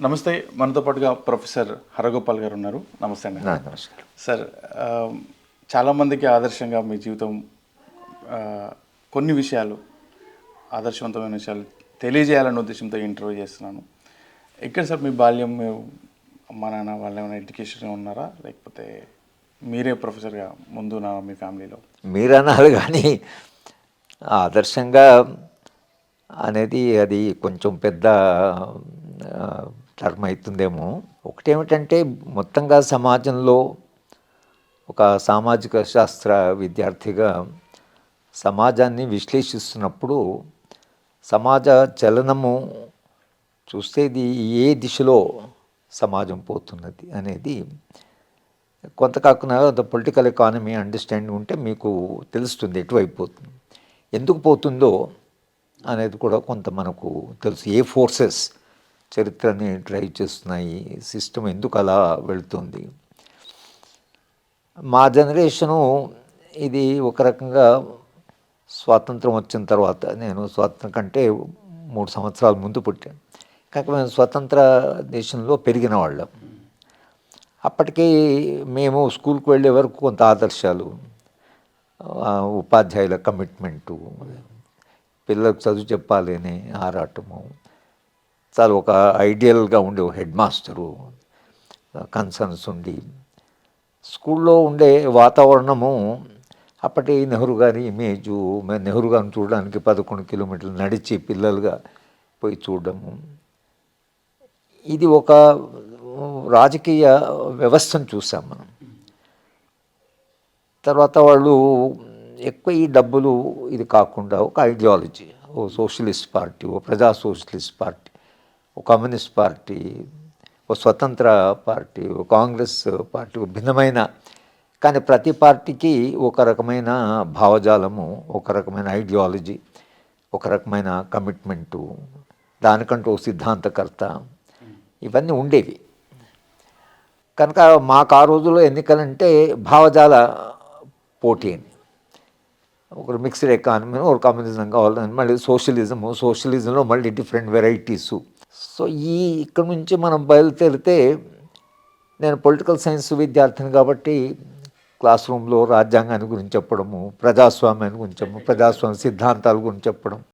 నమస్తే మనతో పాటుగా ప్రొఫెసర్ హరగోపాల్ గారు ఉన్నారు. నమస్తే అండి. నమస్కారం. సార్ చాలామందికి ఆదర్శంగా మీ జీవితం కొన్ని విషయాలు ఆదర్శవంతమైన విషయాలు తెలియజేయాలనే ఉద్దేశంతో ఇంటర్వ్యూ చేస్తున్నాను. ఎక్కడ సార్ మీ బాల్యం మీ అమ్మా నాన్న వాళ్ళు ఏమైనా ఎడ్యుకేషన్ ఉన్నారా? లేకపోతే మీరే ప్రొఫెసర్గా ముందు నా మీ ఫ్యామిలీలో? మీరు అన్నారు కానీ ఆదర్శంగా అనేది అది కొంచెం పెద్ద టర్మ్ అవుతుందేమో ఒకటేమిటంటే మొత్తంగా సమాజంలో ఒక సామాజిక శాస్త్ర విద్యార్థిగా సమాజాన్ని విశ్లేషిస్తున్నప్పుడు సమాజ చలనము చూస్తే ఇది ఏ దిశలో సమాజం పోతున్నది అనేది కొంత కాకుండా ద పొలిటికల్ ఎకానమీ అండర్స్టాండింగ్ ఉంటే మీకు తెలుస్తుంది ఎటువైపు పోతుంది. ఎందుకు పోతుందో అనేది కూడా కొంత మనకు తెలుసు. ఏ ఫోర్సెస్ చరిత్రని డ్రైవ్ చేస్తున్నాయి సిస్టమ్ ఎందుకు అలా వెళుతుంది? మా జనరేషను ఇది ఒక రకంగా స్వాతంత్రం వచ్చిన తర్వాత నేను స్వాతంత్రం కంటే మూడు సంవత్సరాల ముందు పుట్టాను. కాకపోతే మేము స్వతంత్ర దేశంలో పెరిగిన వాళ్ళం. అప్పటికీ మేము స్కూల్కి వెళ్ళే వరకు కొంత ఆదర్శాలు ఉపాధ్యాయుల కమిట్మెంటు పిల్లలకు చదువు చెప్పాలి అనే ఆరాటము చాలా ఒక ఐడియల్గా ఉండే హెడ్ మాస్టరు కన్సర్న్స్ ఉండి స్కూల్లో ఉండే వాతావరణము అప్పటి నెహ్రూ గారి ఇమేజు మేము నెహ్రూ గారిని చూడడానికి పదకొండు కిలోమీటర్లు నడిచి పిల్లలుగా పోయి చూడడము ఇది ఒక రాజకీయ వ్యవస్థను చూసాం మనం. తర్వాత వాళ్ళు ఎక్కువ ఈ డబ్బులు ఇది కాకుండా ఒక ఐడియాలజీ ఓ సోషలిస్ట్ పార్టీ ఓ Praja socialist party communist party ఓ స్వతంత్ర పార్టీ ఓ కాంగ్రెస్ పార్టీ భిన్నమైన కానీ ప్రతి పార్టీకి ఒక రకమైన భావజాలము ఒక రకమైన ఐడియాలజీ ఒక రకమైన కమిట్మెంటు దానికంటూ ఓ సిద్ధాంతకర్త. ఇవన్నీ ఉండేవి. కనుక మాకు ఆ రోజుల్లో ఎన్నికలంటే భావజాల పోటీ అని. ఒకరు మిక్స్డ్ ఎకానమీ ఒక కమ్యూనిజం కావాలని మళ్ళీ సోషలిజము సోషలిజంలో మళ్ళీ డిఫరెంట్ వెరైటీసు సో ఈ ఇక్కడ నుంచి మనం బయలుదేరితే నేను పొలిటికల్ సైన్స్ విద్యార్థిని కాబట్టి క్లాస్ రూమ్లో రాజ్యాంగాన్ని గురించి చెప్పడము ప్రజాస్వామ్యాన్ని గురించి చెప్పడం ప్రజాస్వామ్య సిద్ధాంతాల గురించి చెప్పడం